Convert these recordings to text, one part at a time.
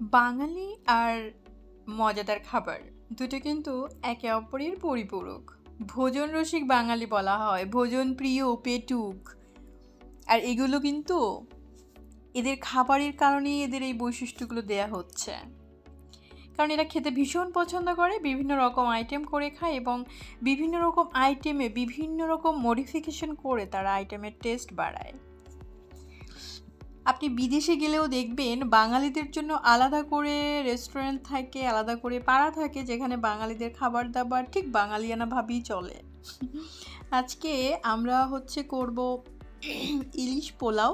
বাঙালি আর মজাদার খাবার, দুটো কিন্তু একে অপরের পরিপূরক। ভোজন রসিক বাঙালি বলা হয়, ভোজন প্রিয় পেটুক। আর এগুলো কিন্তু এদের খাবারের কারণেই এদের এই বৈশিষ্ট্যগুলো দেয়া হচ্ছে। কারণ এরা খেতে ভীষণ পছন্দ করে, বিভিন্ন রকম আইটেম করে খায় এবং বিভিন্ন রকম আইটেমে বিভিন্ন রকম মডিফিকেশন করে তারা আইটেমের টেস্ট বাড়ায়। আপনি বিদেশে গেলেও দেখবেন বাঙালিদের জন্য আলাদা করে রেস্টুরেন্ট থাকে, আলাদা করে পাড়া থাকে, যেখানে বাঙালিদের খাবার দাবার ঠিক বাঙালিয়ানাভাবেই চলে। আজকে আমরা হচ্ছে করব ইলিশ পোলাও।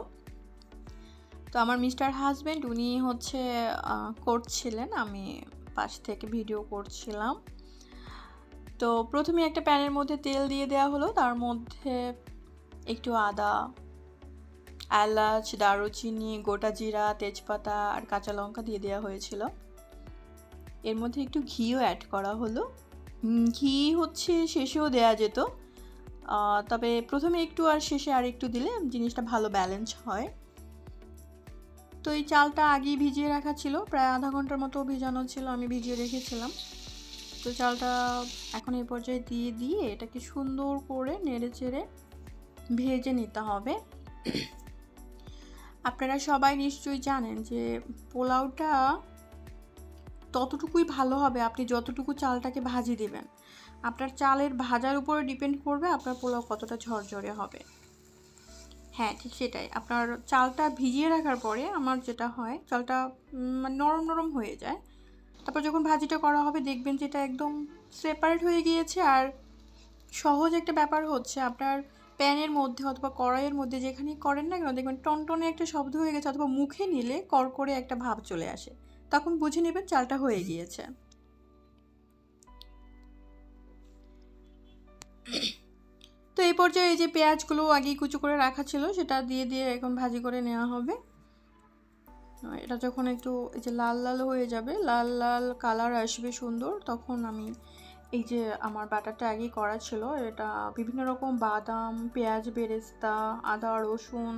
তো আমার মিস্টার হাজব্যান্ড উনি হচ্ছে করছিলেন, আমি পাশ থেকে ভিডিও করছিলাম। তো প্রথমে একটা প্যানের মধ্যে তেল দিয়ে দেওয়া হলো, তার মধ্যে একটু আদা এলাচ, দারুচিনি, গোটা জিরা, তেজপাতা আর কাঁচা লঙ্কা দিয়ে দেওয়া হয়েছিল। এর মধ্যে একটু ঘিও অ্যাড করা হলো। ঘি হচ্ছে শেষেও দেয়া যেত। তবে প্রথমে একটু আর শেষে আর একটু দিলে জিনিসটা ভালো ব্যালেন্স হয়। তো এই চালটা আগেই ভিজিয়ে রাখা ছিল। প্রায় আধা ঘণ্টার মতো ভিজানো ছিল, আমি ভিজিয়ে রেখেছিলাম। তো চালটা এখন এই পর্যায়ে দিয়ে দিয়ে এটাকে সুন্দর করে নেড়ে চেড়ে ভেজে নিতে হবে। আপনারা সবাই নিশ্চয়ই জানেন যে পোলাওটা ততটুকুই ভালো হবে, আপনি যতটুকু চালটাকে ভাজি দেবেন। আপনার চালের ভাজার উপরে ডিপেন্ড করবে আপনার পোলাও কতটা ঝরঝরে হবে। হ্যাঁ ঠিক সেটাই। আপনার চালটা ভিজিয়ে রাখার পরে আমার যেটা হয়, চালটা নরম নরম হয়ে যায়। তারপর যখন ভাজিটা করা হবে দেখবেন যেটা একদম সেপারেট হয়ে গিয়েছে আর সহজ একটা ব্যাপার হচ্ছে আপনার প্যানের মধ্যে অথবা কড়াইয়ের মধ্যে যেখানেই করেন না কেন, দেখবেন টনটনে একটা শব্দ হয়ে গেছে অথবা মুখে নিলে কড়কড়ে একটা ভাব চলে আসে। তখন বুঝে নেবেন চালটা হয়ে গিয়েছে। তো এই পর্যায়ে এই যে পেঁয়াজগুলো আগেই কুচু করে রাখা ছিল, সেটা দিয়ে দিয়ে এখন ভাজি করে নেওয়া হবে। এটা যখন একটু এই যে লাল লাল হয়ে যাবে, লাল লাল কালার আসবে সুন্দর, তখন আমি এই যে আমার বাটারটা আগেই করা ছিল, এটা বিভিন্ন রকম বাদাম, পেঁয়াজ, বেরেস্তা, আদা, রসুন,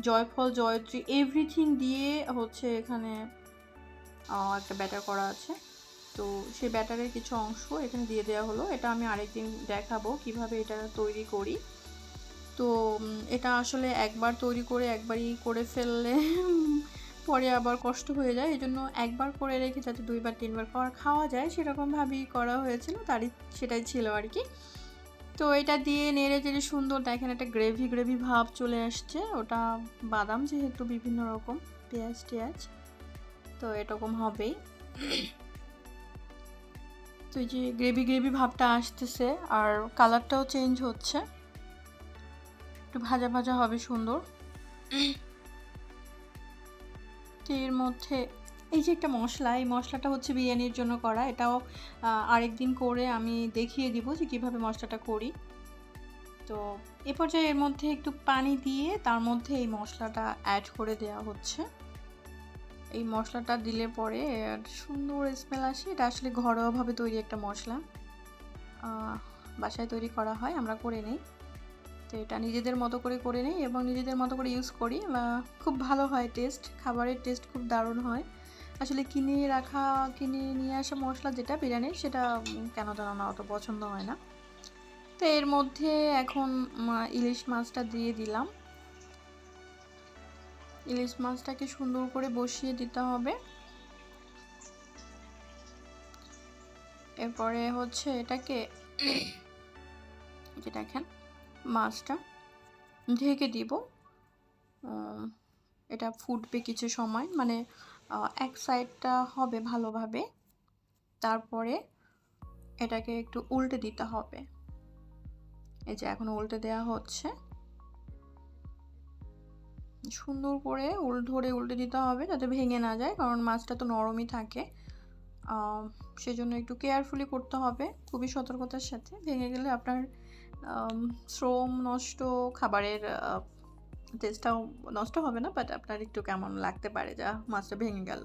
জয়ফল, জয়ত্রী এভরিথিং দিয়ে হচ্ছে এখানে একটা ব্যাটার করা আছে। তো সেই ব্যাটারের কিছু অংশ এখানে দিয়ে দেওয়া হলো। এটা আমি আরেকদিন দেখাবো কীভাবে এটা তৈরি করি। তো এটা আসলে একবার তৈরি করে একবারই করে ফেললে পরে আবার কষ্ট হয়ে যায় এই জন্য একবার করে রেখে যাতে দুইবার, তিনবার খাওয়া খাওয়া যায়, সেরকমভাবেই করা হয়েছিল, তারই, সেটাই ছিল আর কি। তো এটা দিয়ে নেড়ে চেড়ে সুন্দর দেখেন একটা গ্রেভি গ্রেভি ভাব চলে আসছে, ওটা বাদাম যেহেতু বিভিন্ন রকম, পেঁয়াজ, টেয়াজ, তো এরকম হবেই। তো এই যে গ্রেভি গ্রেভি ভাবটা আসতেছে, আর কালারটাও চেঞ্জ হচ্ছে। একটু ভাজা ভাজা হবে সুন্দর। এর মধ্যে, এই যে একটা মশলা, এই মশলাটা হচ্ছে বিরিয়ানির জন্য করা, এটাও আরেক দিন করে আমি দেখিয়ে দিব যে কীভাবে মশলাটা করি। তো এ পর্যায়ে এর মধ্যে একটু পানি দিয়ে তার মধ্যে এই মশলাটা অ্যাড করে দেওয়া হচ্ছে। এই মশলাটা দিলে পরে সুন্দর স্মেল আসে, এটা আসলে ঘরোয়াভাবে তৈরি একটা মশলা। বাসায় তৈরি করা হয়, আমরা করে নিই। এটা নিজেদের মতো করে করে নিই এবং নিজেদের মতো করে ইউজ করি। খুব ভালো হয় টেস্ট খাবারের টেস্ট খুব দারুণ হয়। আসলে কিনে রাখা, কিনে নিয়ে আসা মশলা যেটা বিরিয়ানির, সেটা কেন জানো না অত পছন্দ হয় না। তো এর মধ্যে এখন ইলিশ মাছটা দিয়ে দিলাম। ইলিশ মাছটাকে সুন্দর করে বসিয়ে দিতে হবে। এরপরে হচ্ছে এটাকে যে দেখেন মাছটা ঢেকে দিব। এটা ফুটবে কিছু সময় মানে এক সাইডটা হবে ভালোভাবে। তারপরে এটাকে একটু উল্টে দিতে হবে। এই যে এখন উল্টে দেওয়া হচ্ছে। সুন্দর করে উল, ধরে উল্টে দিতে হবে যাতে ভেঙে না যায়, কারণ মাছটা তো নরমই থাকে। সেজন্য একটু কেয়ারফুলি করতে হবে। খুবই সতর্কতার সাথে। ভেঙে গেলে আপনার শ্রম নষ্ট, খাবারের টেস্টটাও নষ্ট হবে না বাট আপনার একটু কেমন লাগতে পারে, যা মাছটা ভেঙে গেল।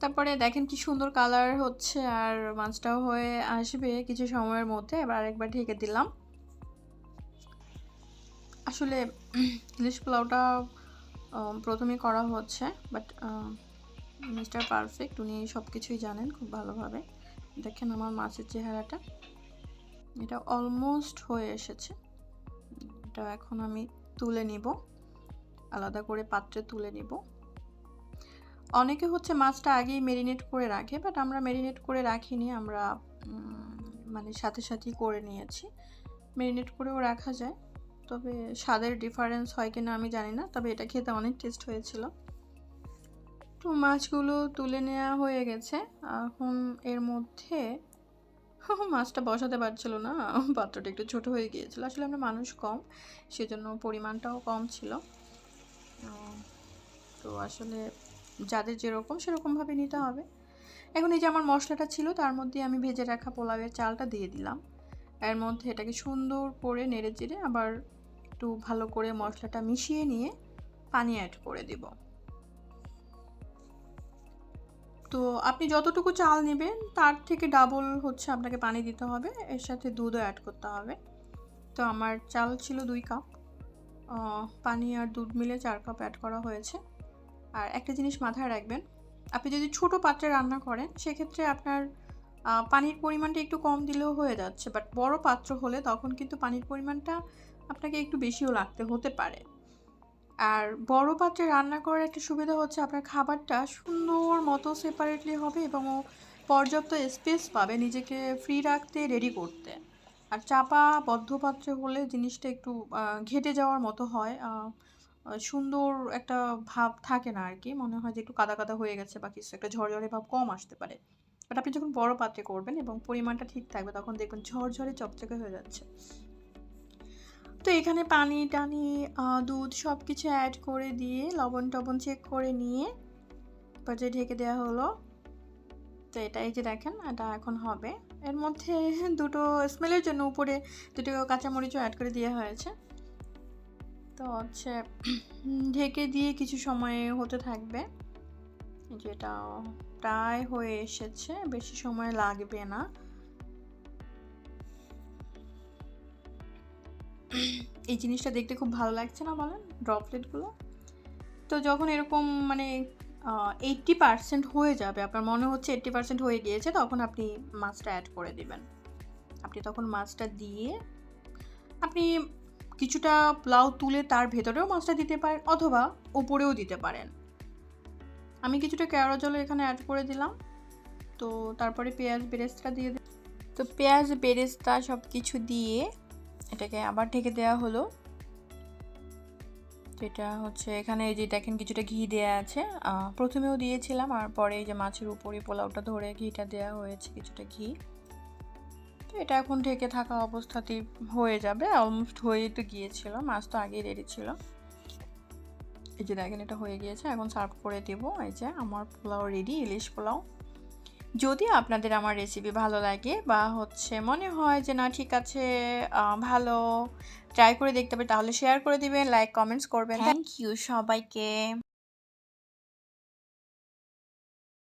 তারপরে দেখেন কি সুন্দর কালার হচ্ছে, আর মাছটাও হয়ে আসবে কিছু সময়ের মধ্যে, এবার আরেকবার ঢেকে দিলাম। আসলে ইলিশ পোলাওটা প্রথমে করা হচ্ছে বাট মিস্টার পারফেক্ট উনি সব কিছুই জানেন খুব ভালোভাবে। দেখেন আমার মাছের চেহারাটা। এটা অলমোস্ট হয়ে এসেছে। এটা এখন আমি তুলে নিব। আলাদা করে পাত্রে তুলে নিব। অনেকে হচ্ছে মাছটা আগেই মেরিনেট করে রাখে বাট আমরা মেরিনেট করে রাখিনি, আমরা মানে সাথে সাথেই করে নিয়েছি। মেরিনেট করেও রাখা যায়, তবে স্বাদের ডিফারেন্স হয় কিনা আমি জানি না, তবে এটা খেতে অনেক টেস্ট হয়েছিল। তো মাছগুলো তুলে নেওয়া হয়ে গেছে। এখন এর মধ্যে মাছটা বসাতে পারছিল না। পাত্রটা একটু ছোট হয়ে গিয়েছিল। আসলে আমরা মানুষ কম, সেজন্য পরিমাণটাও কম ছিল। তো আসলে যাদের যেরকম সেরকমভাবে নিতে হবে। এখন এই যে আমার মশলাটা ছিল, তার মধ্যে আমি ভেজে রাখা পোলাওয়ের চালটা দিয়ে দিলাম। এর মধ্যে এটাকে সুন্দর করে নেড়ে চেড়ে আবার একটু ভালো করে মশলাটা মিশিয়ে নিয়ে পানি অ্যাড করে দিব। তো আপনি যতটুকু চাল নেবেন, তার থেকে ডাবল হচ্ছে আপনাকে পানি দিতে হবে, এর সাথে দুধও অ্যাড করতে হবে। তো আমার চাল ছিল দুই কাপ পানি আর দুধ মিলে চার কাপ অ্যাড করা হয়েছে। আর একটা জিনিস মাথায় রাখবেন, আপনি যদি ছোট পাত্রে রান্না করেন, সেক্ষেত্রে আপনার পানির পরিমাণটা একটু কম দিলেও হয়ে যাচ্ছে। বাট বড় পাত্র হলে তখন কিন্তু পানির পরিমাণটা আপনাকে একটু বেশিও লাগতে হতে পারে। আর বড় পাত্রে রান্না করার একটা সুবিধা হচ্ছে আপনার খাবারটা সুন্দর মতো সেপারেটলি হবে এবং ও পর্যাপ্ত স্পেস পাবে নিজেকে ফ্রি রাখতে রেডি করতে। আর চাপা, বদ্ধ পাত্রে হলে জিনিসটা একটু ঘেটে যাওয়ার মতো হয়। সুন্দর একটা ভাব থাকে না আর কি। মনে হয় যে একটু কাদা কাদা হয়ে গেছে বা কিছু একটা ঝরঝরে ভাব কম আসতে পারে। বাট আপনি যখন বড় পাত্রে করবেন এবং পরিমাণটা ঠিক থাকবে, তখন দেখবেন ঝরঝরে চকচকে হয়ে যাচ্ছে। তো এখানে পানি টানি দুধ সব কিছু অ্যাড করে দিয়ে লবণ টবণ চেক করে নিয়ে পর্যায়ে ঢেকে দেওয়া হলো, তো এটা এই যে দেখেন, এটা এখন হবে। এর মধ্যে দুটো স্মেলের জন্য উপরে দুটো কাঁচামরিচও অ্যাড করে দেওয়া হয়েছে। তো হচ্ছে, ঢেকে দিয়ে কিছু সময় হতে থাকবে। যেটা প্রায় হয়ে এসেছে, বেশি সময় লাগবে না। এই জিনিসটা দেখতে খুব ভালো লাগছে না বলেন? ড্রপলেটগুলো তো যখন এরকম মানে এইট্টি পার্সেন্ট হয়ে যাবে, আপনার মনে হচ্ছে এইট্টি পার্সেন্ট হয়ে গিয়েছে, তখন আপনি মাছটা অ্যাড করে দেবেন। আপনি তখন মাছটা দিয়ে আপনি কিছুটা পোলাও তুলে তার ভেতরেও মাছটা দিতে পারেন, অথবা উপরেও দিতে পারেন। আমি কিছুটা কেওড়া জল এখানে অ্যাড করে দিলাম। তো তারপরে পেঁয়াজ বেরেস্তা দিয়ে তো পেঁয়াজ বেরেস্তা সব কিছু দিয়ে এটাকে আবার ঢেকে দেওয়া হলো। এটা হচ্ছে এখানে এই যে দেখেন কিছুটা ঘি দেওয়া আছে। প্রথমেও দিয়েছিলাম, আর পরে এই যে মাছের উপরে পোলাওটা ধরে ঘিটা দেওয়া হয়েছে কিছুটা ঘি। তো এটা এখন ঢেকে থাকা অবস্থাতেই হয়ে যাবে অলমোস্ট হয়েই তো গিয়েছিল, মাছ তো আগেই রেডি ছিল। এই যে দেখেন এটা হয়ে গিয়েছে, এখন সার্ভ করে দেবো। এই যে আমার পোলাও রেডি ইলিশ পোলাও। যদি আপনাদের আমার রেসিপি ভালো লাগে বা হচ্ছে মনে হয় যে না, ঠিক আছে ভালো ট্রাই করে দেখতে পারি তাহলে শেয়ার করে দিবেন লাইক কমেন্টস করবেন। থ্যাংক ইউ সবাইকে।